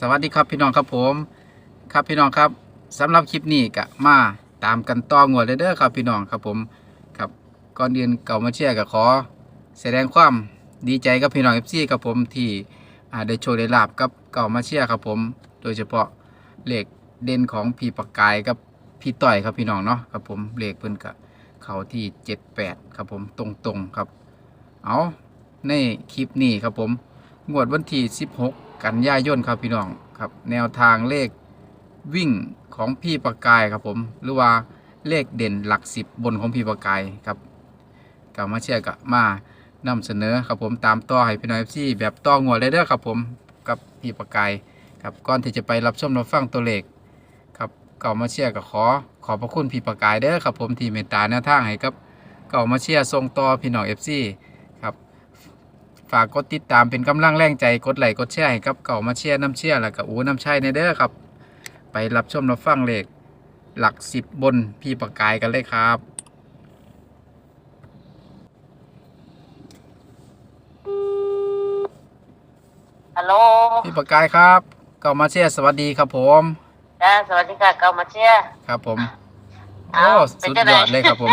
สวัสดีครับพี่น้องครับผม ครับพี่น้องครับสำหรับคลิปนี้ก็มาตามกันต่องวดเลยเด้อครับพี่น้องครับผมครับก่อนเดือนเก่ามาเชียร์ก็ขอ แสดงความดีใจกับพี่น้องเอฟซีครับผมที่อ่าได้โชว์ได้ลาบกับเก่ามาเชียร์ครับผม โดยเฉพาะเลขเด่นของพี่ปากกายกับพี่ต่อยครับพี่น้องเนาะครับผมเลขเพิ่นกะเขาที่เจ็ดแปดครับผมตรงๆครับ เอาในคลิปนี้ครับผมงวดวันที่ 16 กันย่าย่นครับพี่น้องครับ แนวทางเลขวิ่งของพี่ประกายครับผม หรือว่าเลขเด่นหลักสิบบนของพี่ประกายครับกลับมาเชียร์กับมานำเสนอครับผมตามต่อให้พี่น้องเอฟซีแบบต่องวดเลยเด้อครับผมกับพี่ประกายครับก่อนที่จะไปรับชมรับฟังตัวเลขครับเก่ามาเชียร์กับขอ ขอบพระคุณพี่ประกายเด้อครับผมที่เมตตาแนวทางให้กับ เก่ามาเชียร์ส่งต่อพี่น้องเอฟซี ฝากกดติดตามเป็นกำลังแรงใจกดไลค์กดแชร์ให้กับเก่ามาเชียร์น้ำเชียร์แล้วก็อูน้ำชัยในเด้อครับ ไปรับชมรับฟังเลขหลักสิบบนพี่ประกายกันเลยครับฮัลโหลพี่ประกายครับ เก่ามาเชียร์สวัสดีครับผมจ้าสวัสดีค่ะเกามาเชียร์ครับผมเอ้า โอ้เป็นสุดจังไดยอดเลยครับผม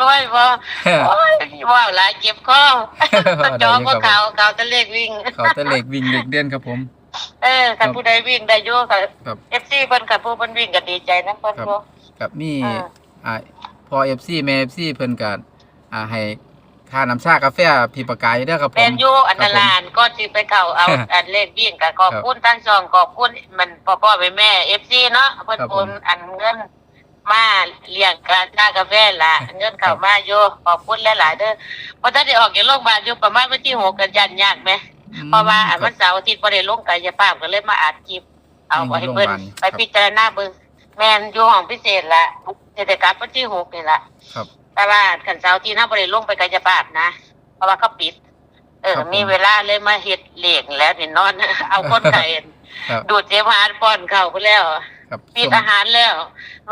รวยบ่โอ้ยว่าหลายเก็บข้อตะจอก็เขาเขาตะเลขวิ่งเขาแต่เลขวิ่งเลขเด่นครับผม เออคันผู้ใดวิ่งได้อยู่ค่ะครับ FC เพิ่นกับผู้เพิ่นวิ่งก็ดีใจนะเพิ่นครับบ่กับมีอ่าอ่าพอเอฟซีแม่เอฟซีเพิ่นกัอ่าให้ค่าน้ำชากาแฟพี่ประกายเด้อครับผมเป็นอยู่อันครับผมนลานก็สิไปเข้าเอาอันเลขวิ่งก็ขอบคุณทั้งสองขอบคุณมันพ่อๆแม่ๆ FC เนาะเพิ่นครับผมโอนอันเงิน มาเลี้ยงการค่ากาแฟล่ะเงินเข้ามาอยู่ขอบคุณหลายๆเด้อเพราะถ้าได้ออกจากโรงพยาบาลอยู่ประมาณวันที่6กันยันยากไหมเพราะว่าอันวันเสาร์อาทิตย์บ่ได้ลงกายภาพก็เลยมาอัดคลิปเอาไว้ให้เพิ่นโรงพยาบาลไปพิจารณาเบิ่งแม่นอยู่ห้องพิเศษละเทศกาลวันที่หกนี่ละครับแต่ว่าขันเสาร์อาที่ถ้าบ่ได้ลงไปกายภาพนะ เพราะว่าเขาปิด เออครับผมมีเวลาเลยมาเฮ็ดเหล็กแล้วนี่นอน เอาคนไข้ครับดูดเสมหะป้อนเข้าไปแล้ว ครับปิดช่วงอาหารแล้ว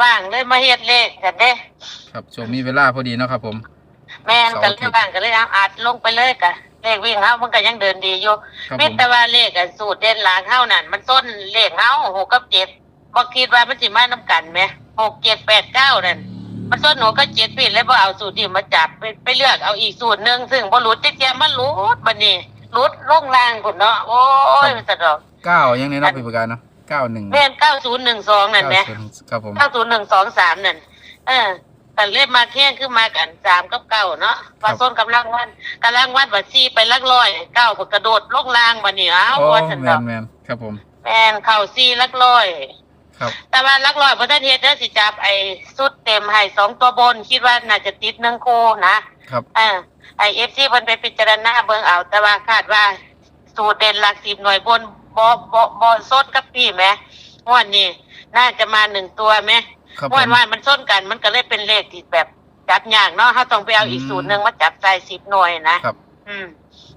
ว่างเลยมาเฮ็ดเหล็กกันเด้ ครับช่วงมีเวลาพอดีเนาะครับผม แม่นเสาร์ก็อาเลทิตยย์ว่างก็เลยเอาอัดลงไปเลยกะเลขวิ่งเฮามันก็ยังเดินดีอยู่ครับมิผมตรว่าเลขอะสูตรเด่นหลางเฮานั่นมันต้นเลขเฮาหกกับเจ็ดบ่คิดว่ามันสิมานํกันไหมหกเจ็ดแปดเก้านั่นมันต้นหนูก็เจ็ดผิดแล้วบ่เอาสูตรที่มาจับไปไปเลือกเอาอีกสูตรหนึ่งซึ่งบ่หลุดติ๊กแกมันหลุดบัดนี้หลุดลงล่างพุ่นเนาะโอ้ยมันสะดอก เก้ายังในนอกพี่ประกายเนาะ เก้าหนึ่งแม่นเก้าศูนย์หนึ่งสองนั่นแหมครับผมเก้าศูนย์หนึ่งสองสามนั่นเออแต่เลขมาแค่คือมากันสามกับเก้าเนาะว่าส้นกำลังวันกำลังวันบัดซี่ไปลักร้อยเก้าก็กระโดดลงล่างบัดนี้เอ้าโอ้ว่าสะแมดอนกแมนครับผมแม่นเข่าซี่ลักร้อยครับแต่ว่าลักร้อยบ่ทันเฮ็ดเด้อสิจับไอ้สุดเต็มให้สองตัวบน คิดว่าน่าจะติดหนึ่งคู่นะครับเออไอ้ FC เพิ่นไปพิจารณาเบิ่งเอา แต่ว่าคาดว่าสูตรเด่นหลัก10หน่วยบน บ่บ่บ่สดกับพี่แหมงวดนี้น่าจะมาหนึ่งตัวแหมครับผงวดม ว่ามันส้นกันมันก็เลยเป็นเลขที่แบบจับยากเนาะเฮาต้องไปเอาอีกอืม สูตรหนึงมาจับใส่10หน่วยนะครับ อืม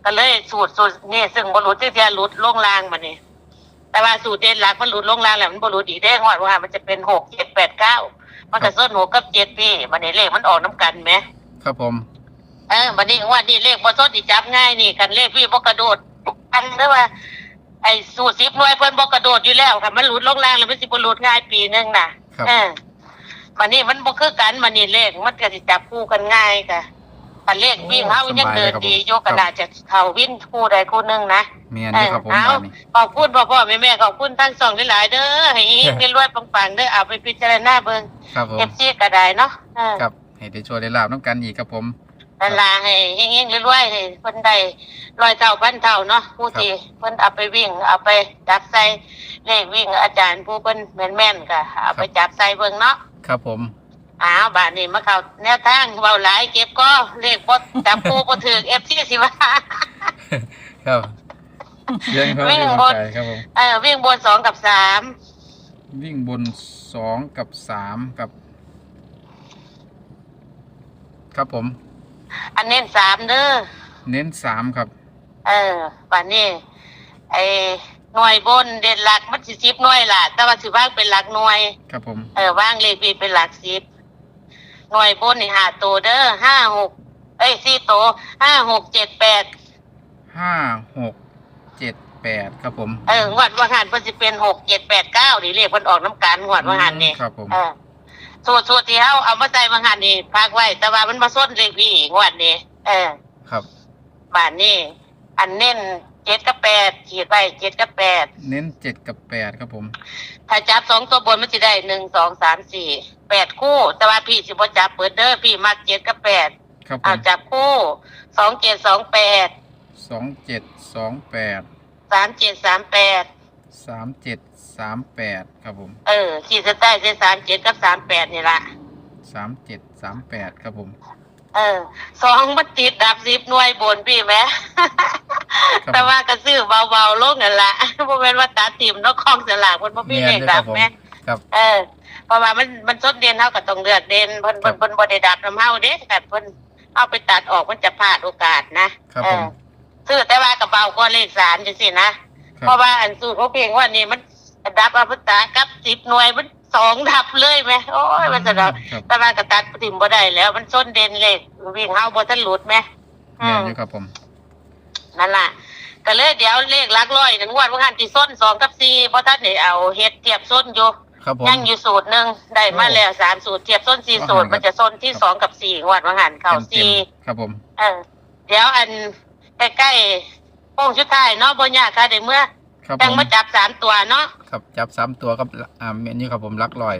ก็เลยสูตรสูตรนี่ซึ่งบ่รู้ที่จะหลุดลงล่างมานี่แต่ว่าสูตรเด่นหลักมันหลุดลงล่างแล้วมันบ่หลุดอีกได้งวดว่ามันจะเป็นหกเจ็ดแปดเก้ามันก็ส้นหกกับเจ็ดพี่มันนี่เลขมันออกน้ำกันไหม ครับผม เออวันนี้งวดนี้เลขบ่ส้นที่จับง่ายนี่กันเลขพี่บ่กระโดดอันเด้อว่า ไอ้สูตรสิบหน่วยเพิ่นบ่กระโดดอยู่แล้วค่ะมันหลุดลงล่างแล้วมันสิบ่หลุดง่ายปีนึงน่ะครับ เออมันนี่มันบ่คือกันมันนี่เลขมันก็สิจับคู่กันง่ายค่ะแต่เลขวิ่งเฮายังเดินดีโยกกระดาษจะเข้าวินคู่ใดคู่หนึงนะแมนอยู่ครับผมเออบ้านนี้ ขอบคุณพ่อพ่อแม่แม่ขอบคุณทั้งสองหลายๆเด้อให้อีกได้รวยปังๆเด้อเอาไปพิจารณาเบิ่งครับผม FC ก็ได้เนาะเออ ครับให้ได้โชว์ได้ลาบน้ำกันอีกครับผม นั่นล่ะให้เฮงๆรวยๆให้เพิ่นได้ร้อยเท่าพันเท่าเนาะผู้ที่เพิ่นเอาไปวิ่ง เอาไปจับใส่เลขวิ่งอาจารย์ผู้เพิ่นแม่นๆก็เอาไปจับใส่เบิ่งเนาะครับผมอ้าวบาดนี้มาเข้าแนวทางเว้าหลายเก็บก็เลขบ่จับคู่บ่ถูก FC สิว่าครับเสียงเขาวิ่งพี่บประนกายครับผมเออวิ่งบนสองกับสามวิ่งบนสองกับสามกับ ครับผม อันเน้นสามเด้อเน้นสามครับ เออป่านนี้ไอ้หน่วยบนเด่นหลักมันสิสิบหน่วยล่ะ แต่ว่าสิว่างเป็นหลักหน่วย ครับผม เออว่างเลขบีเป็นหลักสิบหน่วยบนนี่หาตัวเด้อห้าหกเอ้ยสี่ตัวห้าหกเจ็ดแปดห้าหกเจ็ดแปแปดครับผม เอองวดว่าหันเพิ่นสิเป็นหกเจ็ดแปดเก้านี่เลขเพิ่นออกน้ำกันงวดว่าหันนี่ครับผม เออ สูตรสูตรที่เฮาเอามาใส่ว่าหันนี่พักไว้แต่ว่ามันมาส้นเลขพี่งวดนี้เออครับ บานนี้อันเน้นเจ็ดกับแปดขีดไปเจ็ดกับแปดเน้นเจ็ดกับแปดครับผม ถ้าจับสองตัวบนมันจะได้หนึ่งสองสามสี่แปดคู่ แต่ว่าพี่สิบ่จับเปิดเด้อพี่มักเจ็ดกับแปดครับผเอามจับคู่สองเจ็ดสองแปดสองเจ็ดสองแปดสามเจ็ดสามแปดสามเจ็ด สามแปดครับผมเออขีดเส้นใต้เส้นสามเจ็ดกับสามแปดนี่ละสามเจ็ดสามแปดครับผมเออสองมันติดดับสิบหน่วยบนพี่แหม่ครับแต่ว่ากระซื้อเบาๆลงนั่นละเพราะเป็นว่าตาติ่มนกคลองสลากมันบ่มีเลขดับแหม่ครับ เออเพราะว่ามันมันส้นเด่นเท่ากับต้องเลือกเด่นเพิ่นครัเพิ่บนเพิ่นบ่ได้ดับน้ำเฮาเด้แต่เพิ่นเอาไปตัดออกมันจะพลาดโอกาสนะครับเอผอมซื้อแต่ว่ากระเป๋าก็เลขสามจังซี่นะครัเพราะบว่าอันสูตรเขาเพียงว่านี่มัน ดับอภิตากับสิบหน่วยมันสองดับเลยไหมโอ้ยมันจะดับครับแต่ว่ากระตัดถิ่มบ่ได้แล้ว มันส้นเด่นเลขวิ่งเฮาบ่ทันหลุดไหมอืแม่นม อยู่ครับผม นั่นล่ะก็เลยเดี๋ยวเลขหลักร้อยนั่นงวดว่าหันที่ส้นสองกับสี่เพราะท่านได้เอาเฮ็ดเทียบส้นอยู่ครับผม ยังอยู่สูตรหนึ่งได้มาแล้วสามสูตรเทียบส้นสี่สูตรว่าหันมันจะส้นที่สองกับสี่งวดว่าหันเข่าเต็มสี่ ๆครับผม เออเดี๋ยวอันใกล้ๆโป้งชุดท้ายเนาะบ่ยากค่ะเดี๋ยวเมื่อ ครับผยังมมาจับสามตัวเนาะครับจับสามตัวครับอ่าเมนนี้ครับผมลักลอย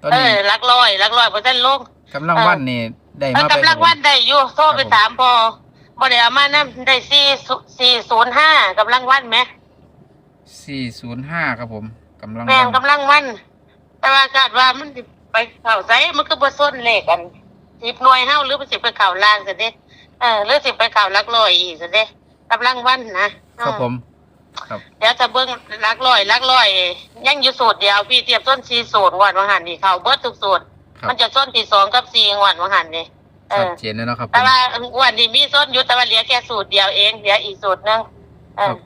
ตอนเอนี้อหลักร้อยหลักร้อยเปอร์เซ็นต์ลง กำลังวันนี่ได้เออมาไปกำลังวันได้อยู่โทรไปครับผมถามพอบ่ได้เอามานํได้สี่สี่ศูนย์ห้ากำลังวันไหมสี่ศูนย์ห้าครับผมกำลังแม่งวันกำลังวัน แต่ว่าคาดว่ามันสิไปเข่าไสมันก็บ่ส้นเลขกันสิบหน่วยเฮาหรือมันสิไปเข่าล่างซะเด้เออหรือสิไปเข่าหลักร้อยอีกซะเด้กำลังวันนะครับผม ครับเดี๋ยวจะเบิ่งหลักร้อยหลักร้อย ยังอยู่สูตรเดียวพี่เทียบส้นสี่สูตรงวดว่าหันนี่เข้าเบิดทุกสูตรครับมันจะส้นที่สองกับสี่งวดว่าหันนี่เอชัดอ เจนแล้วเนาะครับผแต่ม ว่าวันนี้มีส้นอยู่แต่ว่าเหลือแค่สูตรเดียวเองเหลืออีกสูตรหนึงเอครัอบ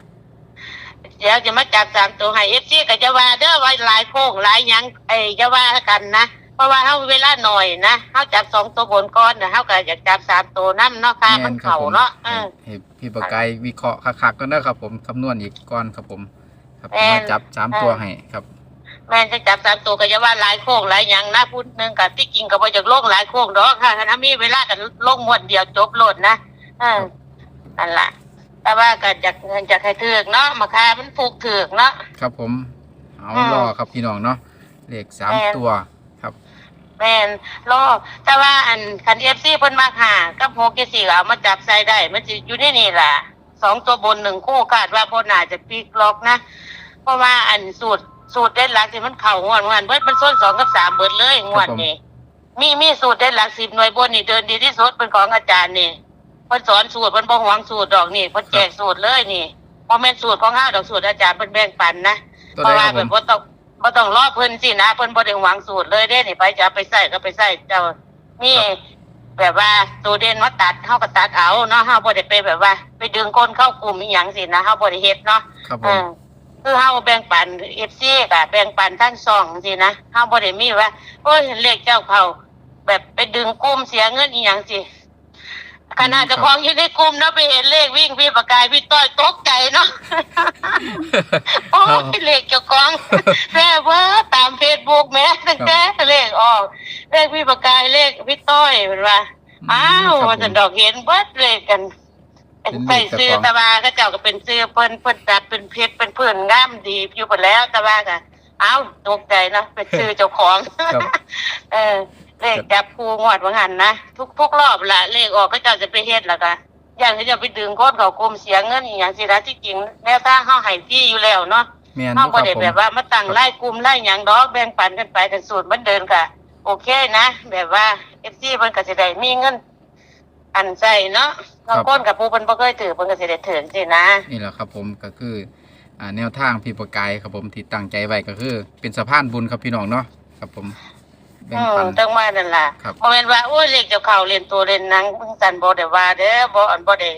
เดี๋ยวจะมาจับสามตัวให้เอฟซีก็จะว่าเด้อไว้หลายโค้งหลายหยังไอ้จะว่ากันนะ เพราะว่าเฮาเวลาหน่อยนะเฮาจับสองตัวบนก้อนนะเฮาก็อยากจับสามตัวนํเนาะค่ะมันครับเข่าผมเนาะเออให้พี่ประกายวิเคราะห์คักๆก็ได้ครับ ผมคำนวณอีกก้อนครับผม ครับแม่นมาจับสามตัวให้ครับแม่นจะจับสามตัวก็จะว่าหลายโค้งหลายหยังนะพูดหนึงกับที่จริงก็บ่อยากลงหลายโค้งดอกค่ะถ้ามีเวลาก็ลงม้วนเดียวจบโลดนะเออนั่นล่ะแต่ว่าก็อยากอยากให้ถึกเนาะมาค่ามันถูกถึกเนาะครับผม เอาอืมรอครับพี่น้องเนาะเลขสามแม่นตัวครับ แม่นรอแต่ว่าอันคันเอฟซีเพิ่นมาหากับโฮกสี่ก็เอามาจับใส่ได้ มันสิอยู่ในนี่ล่ะสองตัวบนหนึ่งคู่คาดว่าบนน่าจะพลิกล็อกนะ เพราะว่าอันสูตรสูตรเด็ดหลักที่มันเข่างวดงวดเบิดมันส้นสองกับสามเบิดเลยงวดนี้มีมีสูตรเด็ดหลักสิบหน่วยบนนี่เดินดีที่สุดเป็นของอาจารย์นี่เพิ่นสอนสูตรเพิ่นบ่หวงสูตรดอกนี่เพิ่นแจกสูตรเลยนี่บ่แม่นสูตรของเฮาดอกสูตรอาจารย์เพิ่นแบ่งปันนะตัวเพใดราะคว่ารับผแบบมบ่ต้อง บ่ต้องรอเพิ่นสินะเพิ่นบ่ได้หวังสูตรเลยเด้นี่ไปจะเอาไปใส่ก็ไปใส่เจ้ามีแบบว่าตัวเด่นมาตัดเฮาก็ตัดเอาเนาะเฮาบ่ได้ไปแบบว่า ไปดึงคนเข้ากลุ่มอีหยังสินะเฮาบ่ได้เฮ็ดเนาะครับผเอมอคือเฮาแบ่งปัน FC ก็แบ่งปันทั้งสองสินะเฮาบ่ได้มีว่าโอ้ยเลขเจ้าเขาแบบไปดึงกลุ่มเสียเงินอีหยังสิ ขนาดเจ้าของอยู่ในกลุ่มเนาะไปเห็นเลขวิ่งพี่ประกายพี่ต้อยตกใจเนาะโอ้ยเลขเจ้าของแม่เว่าตามเฟซบุ๊กแม่ตั้งแต่เลขออกเลขพี่ประกายเลขพี่ต้อยเป็นว่าอ้าวครับผมว่าจะดอกเห็นเบิดเลขกันเป็นใส่ซื้อตะวาก็เจ้าก็เป็นซื้อเพิ่นเพิ่นจัดเป็นเพชรเป็นเพื่อนงามดีอยู่หมดแล้วตะวาก็อ้าวตกใจเนาะเป็นซื้อเจ้าของ ครับ เออ เลขจับคูงวดว่างันนะทุกทุกรอบละเลขออกก็เจ้าจะไปเฮ็ดแล้วก็อย่างที่จะไปดึงโคตรเขากลมเสียเงินอหย่างสินะที่จริงแนวทางเฮาให้ที่อยู่แล้วเนาะแม่นเฮาคบ่รับได้ผมแบบว่ามาตั้งไล่กลุ่มไล่หยังดอกแบ่งปันกันไปแต่สูตรมันเดินก็โอเคนะ แบบว่า FC เพิ่นก็สิได้มีเงิน อันใส่เนาะบางคนกับผู้เพิ่นบ่เคยถือเพิ่นก็สิได้ถือสินะ นี่แหละครับผมก็คืออ่าแนวทางพี่ประกายครับผมที่ตั้งใจไว้ก็คือ เป็นสะพานบุญครับพี่น้องเนาะครับผมแบ่งอืปัมนจังว่านั่นล่ะครับ บ่แม่นว่าโอ้ยเลขเจ้าเข้าเล่นตัวเล่นหนังเพิ่นสั่นบ่ได้ว่าเด้อบ่อันบ่ได้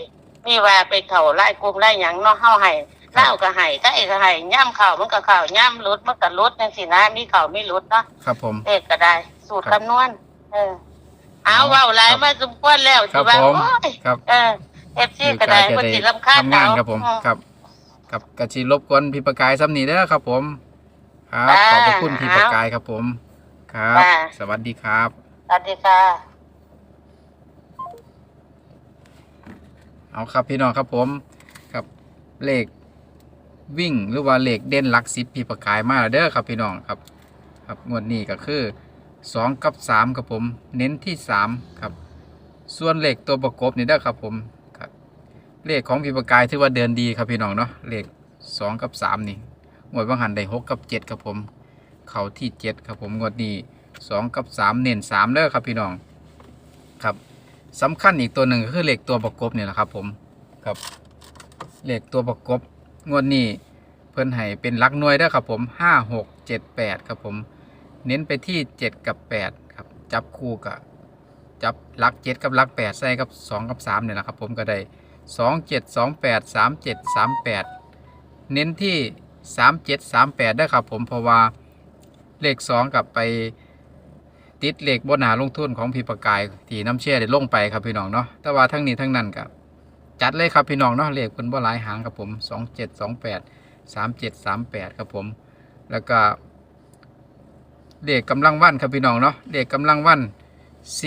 มีว่าไปเข้าไล่กลุ่มไล่หยังเนาะเฮาให้ลาวก็ให้ไทยก็ให้ย่ำเข้ามันก็เข้าย่ำหลุดมันก็หลุดจังซี่นะมีเข้ามีหลุดเนาะ ครับผม เลขก็ได้ สูตรครับคำนวณเออ เอาเว้าหลายครับมาสมควรแล้วครัสิบว่าผมโอ้ยครับ เออ FC ก็ได้เพิ่นสิรำคาญทำงานเอาครับผมอืครับกับกระชีรบกวนพี่ประกายซ้ำนี้เด้อครับผม ครับ ขอบพระคุณพี่ประกายครับผม ครับ สวัสดีครับ สวัสดีค่ะ เอาครับพี่น้องครับผมครับเลขวิ่งหรือว่าเลขเด่นหลักสิบพี่ประกายมาแล้วเด้อครับพี่น้องครับ ครับงวดนี้ก็คือสองกับสามครับผม เน้นที่สามครับ ส่วนเลขตัวประกบนี่เด้อครับผมครับเลขของพี่ประกายถือว่าเดินดีครับพี่น้องเนาะเลขสองกับสามนี่งวดบางหันได้หกกับเจ็ดครับผม เขาที่เจ็ดครับผมงวดนี้สองกับสามเน้นสามเด้อครับพี่น้องครับสำคัญอีกตัวหนึ่งก็คือเหลขตัวประกบเนี่ยแหละครับผมครับเหลขตัวประกบงวดนี้เพิ่นให้เป็นลักหน่วยเด้อครับผมห้าหกเจ็ดแปดครับผมเน้นไปที่เจ็ดกับแปดครับจับคู่กับจับลักเจ็ดกับลักแปดใส่กับสองกับสามเนี่ยแหละครับผมก็ได้สองเจ็ดสองแปดสามเจ็ดสามแปดเน้นที่สามเจ็ดสามแปดได้ครับผมเพราะว่า เลขสองกับไปติดเลขบนหาลงทุนของพี่ประกายที่น้ำเชื่อได้ลงไปครับพี่น้องเนาะแต่ว่าทั้งนี้ทั้งนั้นกับจัดเลยครับพี่น้องเนาะเลขคนบ่หลายหางครับผมสองเจ็ดสองแปดสามเจ็ดสามแปดครับผม แล้วก็เลขกำลังวันครับพี่น้องเนาะเลขกำลังวัน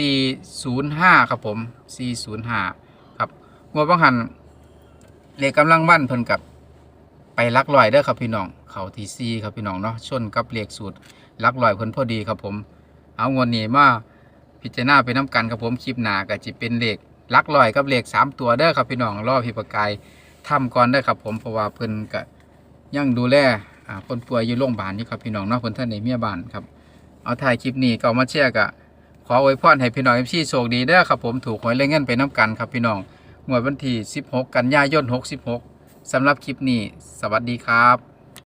405 ครับผม 405 ครับงวดบางหันเลขกำลังวันเพิ่นกับไปลักลอยเด้อครับพี่น้อง เขาทีซีครับพี่น้องเนาะชนกับเลขสูตร ลักลอยเพิ่นพอดีครับผม เอางวดนี้มาพิจารณาไปน้ำกันครับผมคลิปหนาก็จะเป็นเหลขลักลอยกับเหลข3ตัวเด้อครับพี่น้องรอพี่ประกายทำก่อนเด้อครับผมเพราะว่าเพิ่นก็ยังดูแลคนป่วยอยู่โรงพยาบาลนี่ครับพี่น้องเนาะเพิ่นท่านในเมียบ้านครับเอาถ่ายคลิปนี้ก็เอามาแชร์กะขออวยพรให้พี่น้องเอฟซีโชคดีเด้อครับผมถูกหวยเล่นเงินไปน้ำกันครับพี่น้องงวดวันที่ 16 กันยายน 66สำหรับคลิปนี้ สวัสดีครับ